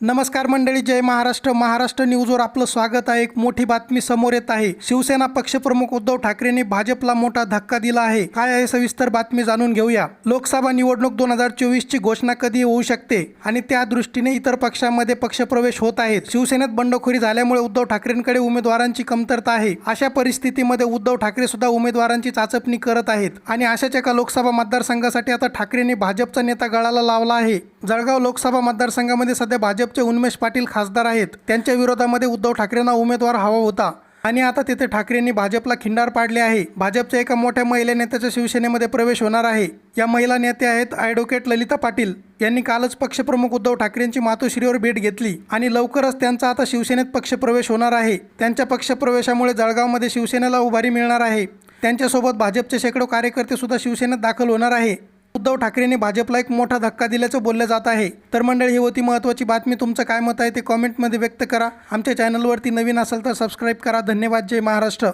नमस्कार मंडळी जय महाराष्ट्र. महाराष्ट्र न्यूजवर आपलं स्वागत आहे. एक मोठी बातमी समोर येत आहे. शिवसेना पक्षप्रमुख उद्धव ठाकरेंनी भाजपला मोठा धक्का दिला आहे. काय आहे सविस्तर बातमी जाणून घेऊया. लोकसभा निवडणूक दोन हजार चोवीस ची घोषणा कधी होऊ शकते? आणि त्या दृष्टीने इतर पक्षांमध्ये पक्षप्रवेश होत आहेत. शिवसेनेत बंडखोरी झाल्यामुळे उद्धव ठाकरेंकडे उमेदवारांची कमतरता आहे. अशा परिस्थितीमध्ये उद्धव ठाकरे सुद्धा उमेदवारांची चाचपणी करत आहेत. आणि अशाच एका लोकसभा मतदारसंघासाठी आता ठाकरेंनी भाजपचा नेता गळाला लावला आहे. जळगाव लोकसभा मतदारसंघामध्ये सध्या भाजप भाजपचे उन्मेष पाटील खासदार आहेत. त्यांच्या विरोधामध्ये उद्धव ठाकरेंना उमेदवार हवा होता. आणि आता तिथे ठाकरेंनी भाजपला खिंडार पाडले आहे. भाजपच्या एका मोठ्या महिला नेत्याच्या शिवसेनेमध्ये प्रवेश होणार आहे. या महिला नेत्या आहेत ॲडव्होकेट ललिता पाटील. यांनी कालच पक्षप्रमुख उद्धव ठाकरेंची मातोश्रीवर भेट घेतली. आणि लवकरच त्यांचा आता शिवसेनेत पक्षप्रवेश होणार आहे. त्यांच्या पक्षप्रवेशामुळे जळगावमध्ये शिवसेनेला उभारी मिळणार आहे. त्यांच्यासोबत भाजपचे शेकडो कार्यकर्ते सुद्धा शिवसेनेत दाखल होणार आहे. उद्धव ठाकरेंनी भाजपला एक मोठा धक्का दिल्याचं बोललं जात आहे. तर मंडळी ही होती महत्त्वाची बातमी. तुमचं काय मत आहे ते कॉमेंटमध्ये व्यक्त करा. आमच्या चॅनलवरती नवीन असेल तर सबस्क्राईब करा. धन्यवाद. जय महाराष्ट्र.